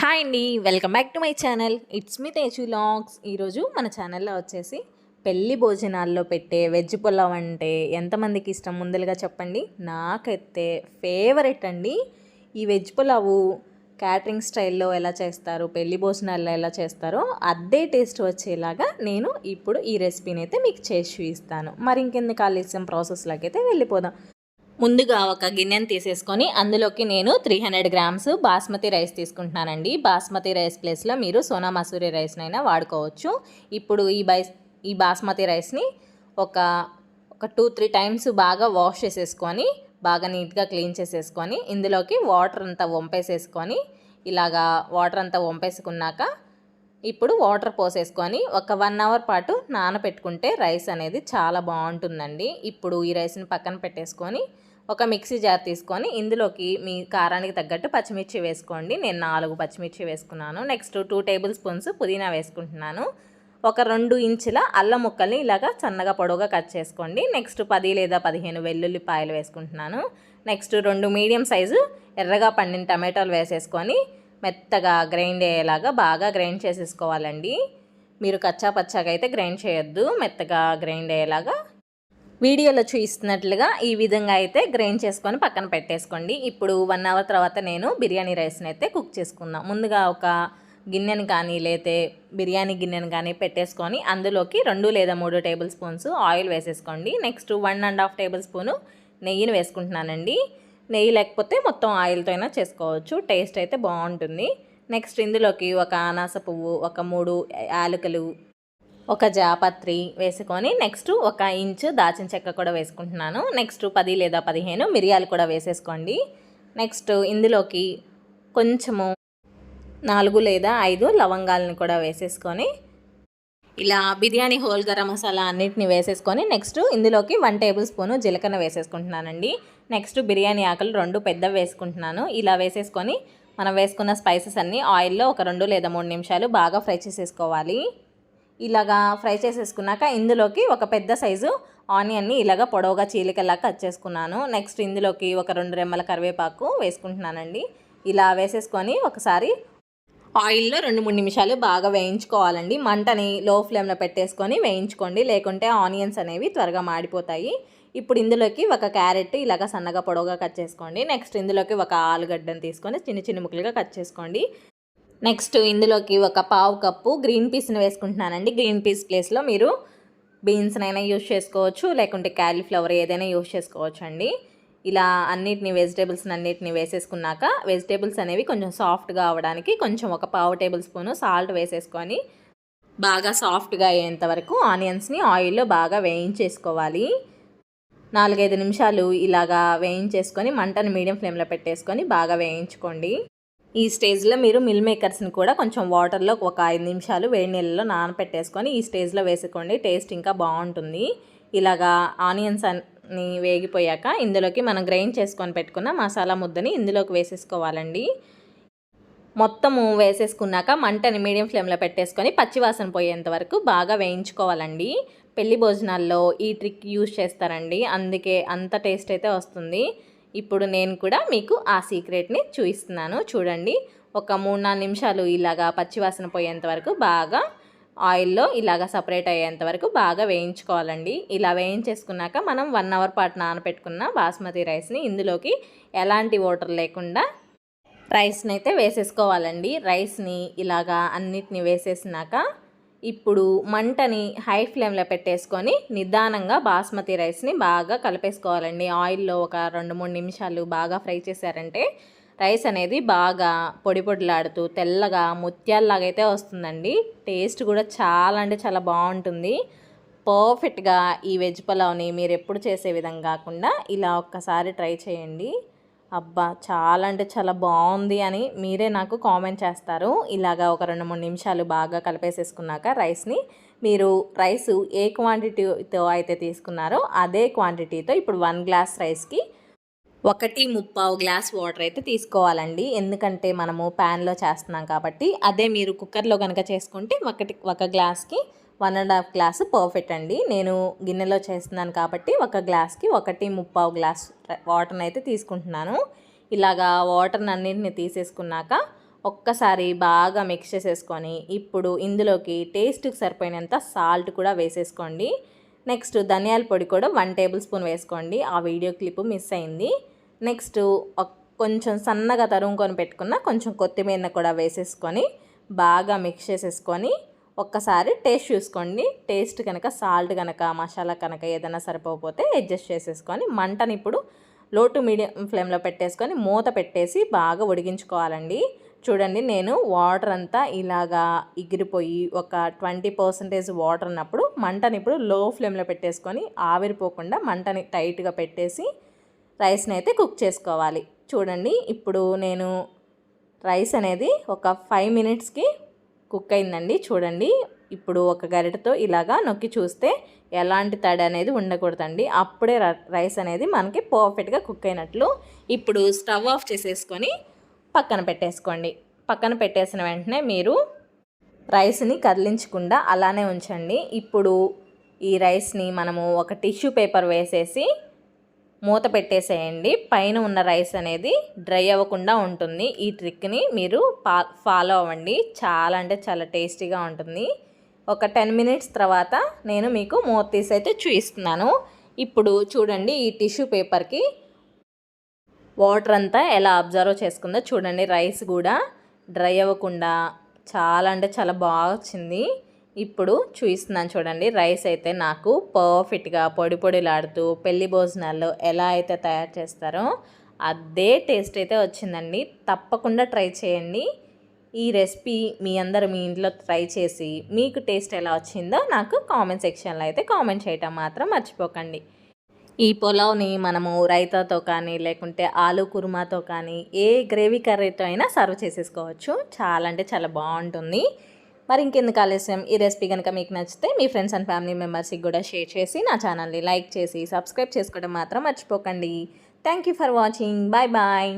Hi అండి welcome back to my channel. It's me Teju logs. ఈరోజు మన ఛానల్లో వచ్చేసి పెళ్ళి భోజనాల్లో పెట్టే వెజ్ పులావ్ అంటే ఎంతమందికి ఇష్టం? ముందలుగా చెప్పండి. నాకైతే ఫేవరెట్ అండి ఈ వెజ్ పులావు క్యాటరింగ్ స్టైల్లో ఎలా చేస్తారు పెళ్ళి భోజనాల్లో ఎలా చేస్తారో అదే టేస్ట్ వచ్చేలాగా నేను ఇప్పుడు ఈ రెసిపీని అయితే మీకు చేసి చూపిస్తాను. మరి ఇంకెందుకు ఆలస్యం? ప్రాసెస్లోకి అయితే వెళ్ళిపోదాం. ముందుగా ఒక గిన్నెను తీసేసుకొని అందులోకి నేను three hundred grams basmati rice తీసుకుంటున్నానండి. బాస్మతి రైస్ ప్లేస్లో మీరు సోనా మసూరి రైస్నైనా వాడుకోవచ్చు. ఇప్పుడు ఈ బైస్ ఈ బాస్మతి రైస్ని ఒక ఒక టూ త్రీ టైమ్స్ బాగా వాష్ చేసేసుకొని బాగా నీట్గా క్లీన్ చేసేసుకొని ఇందులోకి వాటర్ అంతా వంపేసేసుకొని ఇలాగా వాటర్ అంతా వంపేసుకున్నాక ఇప్పుడు వాటర్ పోసేసుకొని ఒక వన్ అవర్ పాటు నానబెట్టుకుంటే రైస్ అనేది చాలా బాగుంటుందండి. ఇప్పుడు ఈ రైస్ని పక్కన పెట్టేసుకొని ఒక మిక్సీ జార్ తీసుకొని ఇందులోకి మీ కారానికి తగ్గట్టు పచ్చిమిర్చి వేసుకోండి. నేను నాలుగు పచ్చిమిర్చి వేసుకున్నాను. నెక్స్ట్ టూ టేబుల్ స్పూన్స్ పుదీనా వేసుకుంటున్నాను. ఒక రెండు ఇంచుల అల్లం ముక్కల్ని ఇలాగా సన్నగా పొడవుగా కట్ చేసుకోండి. నెక్స్ట్ పది లేదా పదిహేను వెల్లుల్లిపాయలు వేసుకుంటున్నాను. నెక్స్ట్ రెండు మీడియం సైజు ఎర్రగా పండిన టమాటాలు వేసేసుకొని మెత్తగా గ్రైండ్ అయ్యేలాగా బాగా గ్రైండ్ చేసేసుకోవాలండి. మీరు కచ్చా పచ్చాగా అయితే గ్రైండ్ చేయొద్దు మెత్తగా గ్రైండ్ అయ్యేలాగా. వీడియోలో చూపిస్తున్నట్లుగా ఈ విధంగా అయితే గ్రైండ్ చేసుకొని పక్కన పెట్టేసుకోండి. ఇప్పుడు వన్ అవర్ తర్వాత నేను బిర్యానీ రైస్ని అయితే కుక్ చేసుకుందాం. ముందుగా ఒక గిన్నెని కానీ లేతే బిర్యానీ గిన్నెని కానీ పెట్టేసుకొని అందులోకి రెండు లేదా మూడు టేబుల్ స్పూన్స్ ఆయిల్ వేసేసుకోండి. Next one and half table spoon నెయ్యిని వేసుకుంటున్నానండి. నెయ్యి లేకపోతే మొత్తం ఆయిల్తో అయినా చేసుకోవచ్చు. టేస్ట్ అయితే బాగుంటుంది. నెక్స్ట్ ఇందులోకి ఒక అనాస పువ్వు ఒక మూడు యాలకులు ఒక జాపత్రి వేసుకొని నెక్స్ట్ ఒక ఇంచు దాచిన చెక్క కూడా వేసుకుంటున్నాను. నెక్స్ట్ పది లేదా పదిహేను మిరియాలు కూడా వేసేసుకోండి. నెక్స్ట్ ఇందులోకి కొంచెము నాలుగు లేదా ఐదు లవంగాలను కూడా వేసేసుకొని ఇలా బిర్యానీ హోల్ గరం మసాలా అన్నిటిని వేసేసుకొని నెక్స్ట్ ఇందులోకి వన్ టేబుల్ స్పూను జీలకర్ర వేసేసుకుంటున్నానండి. నెక్స్ట్ బిర్యానీ ఆకులు రెండు పెద్దవి వేసుకుంటున్నాను. ఇలా వేసేసుకొని మనం వేసుకున్న స్పైసెస్ అన్నీ ఆయిల్లో ఒక రెండు లేదా మూడు నిమిషాలు బాగా ఫ్రై చేసేసుకోవాలి. ఇలాగా ఫ్రై చేసేసుకున్నాక ఇందులోకి ఒక పెద్ద సైజు ఆనియన్ని ఇలాగ పొడవుగా చీలికల్లా కట్ చేసుకున్నాను. నెక్స్ట్ ఇందులోకి ఒక రెండు రెమ్మల కరివేపాకు వేసుకుంటున్నానండి. ఇలా వేసేసుకొని ఒకసారి ఆయిల్లో రెండు మూడు నిమిషాలు బాగా వేయించుకోవాలండి. మంటని లో ఫ్లేమ్లో పెట్టేసుకొని వేయించుకోండి. లేకుంటే ఆనియన్స్ అనేవి త్వరగా మాడిపోతాయి. ఇప్పుడు ఇందులోకి ఒక క్యారెట్ ఇలాగ సన్నగా పొడవుగా కట్ చేసుకోండి. నెక్స్ట్ ఇందులోకి ఒక ఆలుగడ్డను తీసుకొని చిన్న చిన్న ముక్కలుగా కట్ చేసుకోండి. నెక్స్ట్ ఇందులోకి ఒక పావు కప్పు గ్రీన్ పీస్ని వేసుకుంటున్నానండి. గ్రీన్ పీస్ ప్లేస్లో మీరు బీన్స్నైనా యూస్ చేసుకోవచ్చు లేకుంటే క్యాలీఫ్లవర్ ఏదైనా యూస్ చేసుకోవచ్చు అండి ఇలా అన్నిటిని వెజిటేబుల్స్ అన్నిటిని వేసేసుకున్నాక వెజిటేబుల్స్ అనేవి కొంచెం సాఫ్ట్గా అవ్వడానికి కొంచెం ఒక పావు టేబుల్ స్పూను సాల్ట్ వేసేసుకొని బాగా సాఫ్ట్గా అయ్యేంత వరకు ఆనియన్స్ని ఆయిల్లో బాగా వేయించేసుకోవాలి. నాలుగైదు నిమిషాలు ఇలాగా వేయించేసుకొని మంటను మీడియం ఫ్లేమ్లో పెట్టేసుకొని బాగా వేయించుకోండి. ఈ స్టేజ్లో మీరు మిల్ మేకర్స్ని కూడా కొంచెం వాటర్లో ఒక ఐదు నిమిషాలు వేడి నీళ్ళలో నానపెట్టేసుకొని ఈ స్టేజ్లో వేసుకోండి. టేస్ట్ ఇంకా బాగుంటుంది. ఇలాగా ఆనియన్స్ అన్ని వేగిపోయాక ఇందులోకి మనం గ్రైండ్ చేసుకొని పెట్టుకున్న మసాలా ముద్దని ఇందులోకి వేసేసుకోవాలండి. మొత్తము వేసేసుకున్నాక మంటని మీడియం ఫ్లేమ్లో పెట్టేసుకొని పచ్చివాసన పోయేంత వరకు బాగా వేయించుకోవాలండి. పెళ్ళి భోజనాల్లో ఈ ట్రిక్ యూజ్ చేస్తారండి. అందుకే అంత టేస్ట్ అయితే వస్తుంది. ఇప్పుడు నేను కూడా మీకు ఆ సీక్రెట్ని చూపిస్తున్నాను. చూడండి. ఒక మూడు నాలుగు నిమిషాలు ఇలాగా పచ్చివాసన పోయేంత వరకు బాగా ఆయిల్లో ఇలాగా సపరేట్ అయ్యేంత వరకు బాగా వేయించుకోవాలండి. ఇలా వేయించేసుకున్నాక మనం వన్ అవర్ పాటు నానపెట్టుకున్న బాస్మతి రైస్ని ఇందులోకి ఎలాంటి వాటర్ లేకుండా రైస్ని అయితే వేసేసుకోవాలండి. రైస్ని ఇలాగా అన్నిటిని వేసేసినాక ఇప్పుడు మంటని హై ఫ్లేమ్లో పెట్టేసుకొని నిదానంగా బాస్మతి రైస్ని బాగా కలిపేసుకోవాలండి. ఆయిల్లో ఒక రెండు మూడు నిమిషాలు బాగా ఫ్రై చేశారంటే రైస్ అనేది బాగా పొడి పొడిలాడుతూ తెల్లగా ముత్యాల్లాగైతే వస్తుందండి. టేస్ట్ కూడా చాలా అంటే చాలా బాగుంటుంది. పర్ఫెక్ట్గా ఈ వెజ్ పులావ్ని మీరు ఎప్పుడు చేసే విధంగా కాకుండా ఇలా ఒక్కసారి ట్రై చేయండి. అబ్బా! చాలా అంటే చాలా బాగుంది అని మీరే నాకు కామెంట్ చేస్తారు. ఇలాగా ఒక రెండు మూడు నిమిషాలు బాగా కలిపేసేసుకున్నాక రైస్ని మీరు రైస్ ఏ క్వాంటిటీతో అయితే తీసుకున్నారో అదే క్వాంటిటీతో ఇప్పుడు వన్ గ్లాస్ రైస్కి ఒకటి ముప్పావు గ్లాస్ వాటర్ అయితే తీసుకోవాలండి. ఎందుకంటే మనము ప్యాన్లో చేస్తున్నాం కాబట్టి అదే మీరు కుక్కర్లో కనుక చేసుకుంటే ఒకటి ఒక గ్లాస్కి one and half glass perfect అండి. నేను గిన్నెలో చేస్తున్నాను కాబట్టి ఒక గ్లాస్కి ఒకటి ముప్పావు గ్లాస్ వాటర్ని అయితే తీసుకుంటున్నాను. ఇలాగా వాటర్ని అన్నింటిని తీసేసుకున్నాక ఒక్కసారి బాగా మిక్స్ చేసేసుకొని ఇప్పుడు ఇందులోకి టేస్ట్కి సరిపోయినంత సాల్ట్ కూడా వేసేసుకోండి. నెక్స్ట్ ధనియాల పొడి కూడా వన్ టేబుల్ స్పూన్ వేసుకోండి. ఆ వీడియో క్లిప్ మిస్ అయింది. నెక్స్ట్ కొంచెం సన్నగా తరుముకొని పెట్టుకున్న కొంచెం కొత్తిమీర కూడా వేసేసుకొని బాగా మిక్స్ చేసేసుకొని ఒక్కసారి టేస్ట్ చూసుకోండి. టేస్ట్ కనుక సాల్ట్ కనుక మసాలా కనుక ఏదైనా సరిపోకపోతే అడ్జస్ట్ చేసేసుకొని మంటని ఇప్పుడు లో టు మీడియం ఫ్లేమ్లో పెట్టేసుకొని మూత పెట్టేసి బాగా ఉడికించుకోవాలండి. చూడండి నేను వాటర్ అంతా ఇలాగా ఎగిరిపోయి ఒక ట్వంటీ పర్సెంటేజ్ వాటర్ ఉన్నప్పుడు మంటని ఇప్పుడు లో ఫ్లేమ్లో పెట్టేసుకొని ఆవిరిపోకుండా మంటని టైట్గా పెట్టేసి రైస్ని అయితే కుక్ చేసుకోవాలి. చూడండి ఇప్పుడు నేను రైస్ అనేది ఒక ఫైవ్ మినిట్స్కి కుక్ అయిందండి చూడండి. ఇప్పుడు ఒక గరిటతో ఇలాగా నొక్కి చూస్తే ఎలాంటి తడి అనేది ఉండకూడదండి. అప్పుడే రైస్ అనేది మనకి పర్ఫెక్ట్గా కుక్ అయినట్లు ఇప్పుడు స్టవ్ ఆఫ్ చేసేసుకొని పక్కన పెట్టేసుకోండి. పక్కన పెట్టేసిన వెంటనే మీరు రైస్ని కదిలించకుండా అలానే ఉంచండి. ఇప్పుడు ఈ రైస్ని మనము ఒక టిష్యూ పేపర్ వేసేసి మూత పెట్టేసేయండి. పైన ఉన్న రైస్ అనేది డ్రై అవ్వకుండా ఉంటుంది. ఈ ట్రిక్ని మీరు ఫాలో అవ్వండి. చాలా అంటే చాలా టేస్టీగా ఉంటుంది. ఒక టెన్ మినిట్స్ తర్వాత నేను మీకు మూత తీసి అయితే చూపిస్తున్నాను. ఇప్పుడు చూడండి ఈ టిష్యూ పేపర్కి వాటర్ అంతా ఎలా అబ్జర్వ్ చేసుకుందో చూడండి. రైస్ కూడా డ్రై అవ్వకుండా చాలా అంటే చాలా బాగా వచ్చింది. ఇప్పుడు చూపిస్తున్నాను చూడండి. రైస్ అయితే నాకు పర్ఫెక్ట్గా పొడి పొడిలాడుతూ పెళ్ళి భోజనాల్లో ఎలా అయితే తయారు చేస్తారో అదే టేస్ట్ అయితే వచ్చిందండి. తప్పకుండా ట్రై చేయండి. ఈ రెసిపీ మీ అందరు మీ ఇంట్లో ట్రై చేసి మీకు టేస్ట్ ఎలా వచ్చిందో నాకు కామెంట్ సెక్షన్లో అయితే కామెంట్ చేయటం మాత్రం మర్చిపోకండి. ఈ పులావ్ని మనము రైతాతో కానీ లేకుంటే ఆలు కుర్మాతో కానీ ఏ గ్రేవీ కర్రీతో అయినా సర్వ్ చేసేసుకోవచ్చు. చాలా అంటే చాలా బాగుంటుంది. మరి ఇంకెందుకు ఆలస్యం? ఈ రెసిపీ కనుక మీకు నచ్చితే మీ ఫ్రెండ్స్ అండ్ ఫ్యామిలీ మెంబర్స్కి కూడా షేర్ చేసి నా ఛానల్ని లైక్ చేసి సబ్స్క్రైబ్ చేసుకోవడం మాత్రం మర్చిపోకండి. Thank you for watching. Bye bye.